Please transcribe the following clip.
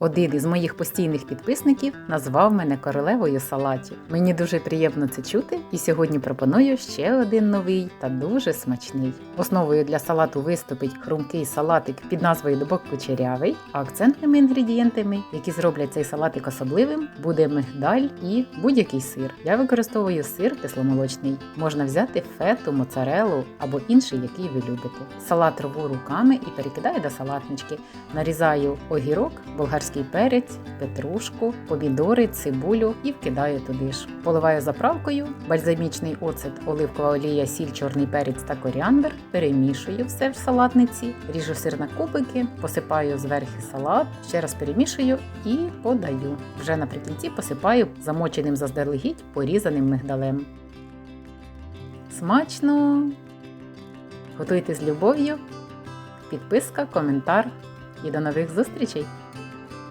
Один із моїх постійних підписників назвав мене королевою салатів. Мені дуже приємно це чути, і сьогодні пропоную ще один новий та дуже смачний. Основою для салату виступить хрумкий салатик під назвою Дубок кучерявий, а акцентними інгредієнтами, які зроблять цей салатик особливим, буде мигдаль і будь-який сир. Я використовую сир кисломолочний. Можна взяти фету, моцарелу або інший, який ви любите. Салат рву руками і перекидаю до салатнички. Нарізаю огірок, болгарський перець, петрушку, помідори, цибулю і вкидаю туди ж. Поливаю заправкою, бальзамічний оцет, оливкова олія, сіль, чорний перець та коріандр. Перемішую все в салатниці, ріжу сир на кубики, посипаю зверху салат, ще раз перемішую і подаю. Вже наприкінці посипаю замоченим заздалегідь порізаним мигдалем. Смачно! Готуйте з любов'ю, підписка, коментар і до нових зустрічей!